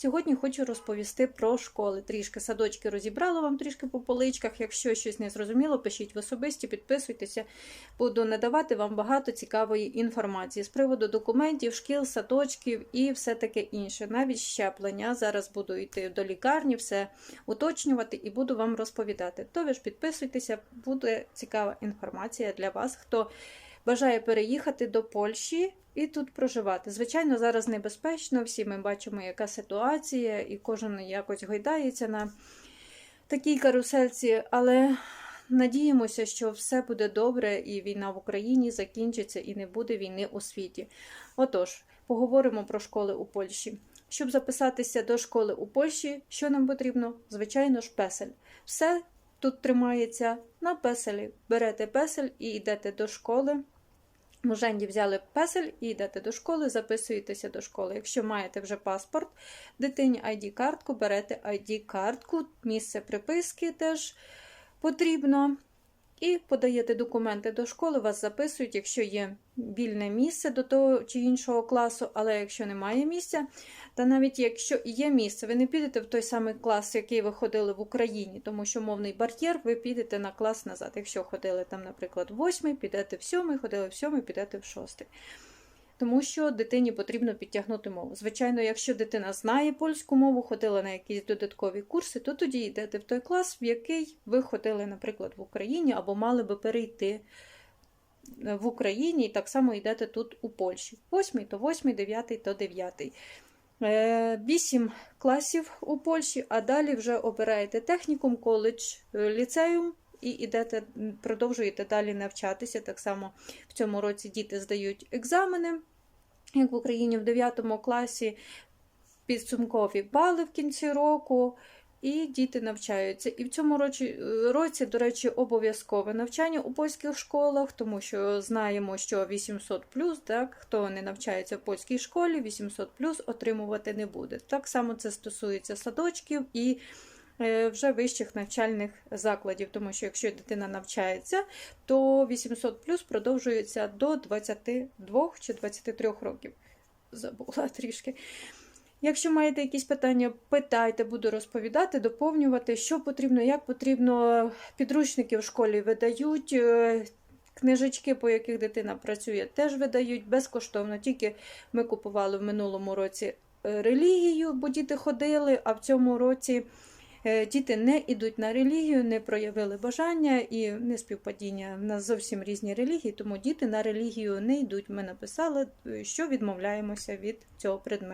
Сьогодні хочу розповісти про школи. Трішки садочки розібрала вам трішки по поличках. Якщо щось не зрозуміло, пишіть в особисті, підписуйтеся. Буду надавати вам багато цікавої інформації з приводу документів, шкіл, садочків і все таке інше. Навіть щеплення. Зараз буду йти до лікарні, все уточнювати і буду вам розповідати. То ви ж підписуйтеся, буде цікава інформація для вас, хто бажає переїхати до Польщі і тут проживати. Звичайно, зараз небезпечно. Всі ми бачимо, яка ситуація, і кожен якось гойдається на такій карусельці, але надіємося, що все буде добре, і війна в Україні закінчиться, і не буде війни у світі. Отож, поговоримо про школи у Польщі. Щоб записатися до школи у Польщі, що нам потрібно? Звичайно ж, песель. Все тут тримається на песелі. Берете песель і йдете до школи. Уженді взяли песель і йдете до школи, записуєтеся до школи. Якщо маєте вже паспорт, дитині ID-картку, берете ID-картку, місце приписки теж потрібно. І подаєте документи до школи, вас записують, якщо є вільне місце до того чи іншого класу, але якщо немає місця, та навіть якщо є місце, ви не підете в той самий клас, який ви ходили в Україні, тому що мовний бар'єр, ви підете на клас назад. Якщо ходили там, наприклад, в восьмий, підете в сьомий, ходили в сьомий, підете в шостий. Тому що дитині потрібно підтягнути мову. Звичайно, якщо дитина знає польську мову, ходила на якісь додаткові курси, то тоді йдете в той клас, в який ви ходили, наприклад, в Україні, або мали би перейти в Україні, і так само йдете тут у Польщі. Восьмий, то восьмий, дев'ятий, то дев'ятий. Е, Вісім класів у Польщі, а далі вже обираєте технікум, коледж, е, ліцеюм і йдете, продовжуєте далі навчатися. Так само в цьому році діти здають екзамени, як в Україні в 9 класі підсумкові бали в кінці року. І діти навчаються. І в цьому році, році, до речі, обов'язкове навчання у польських школах, тому що знаємо, що 800 так, хто не навчається в польській школі, 800 отримувати не буде. Так само це стосується садочків і е, вже вищих навчальних закладів, тому що якщо дитина навчається, то 800 плюс продовжується до 22 чи 23 років. Забула трішки. Якщо маєте якісь питання, питайте, буду розповідати, доповнювати, що потрібно, як потрібно. Підручники в школі видають, е, книжечки, по яких дитина працює, теж видають безкоштовно. Тільки ми купували в минулому році е, релігію, бо діти ходили, а в цьому році. Е, Діти не йдуть на релігію, не проявили бажання і не співпадіння. У нас зовсім різні релігії, тому діти на релігію не йдуть. Ми написали, е, що відмовляємося від цього предмету.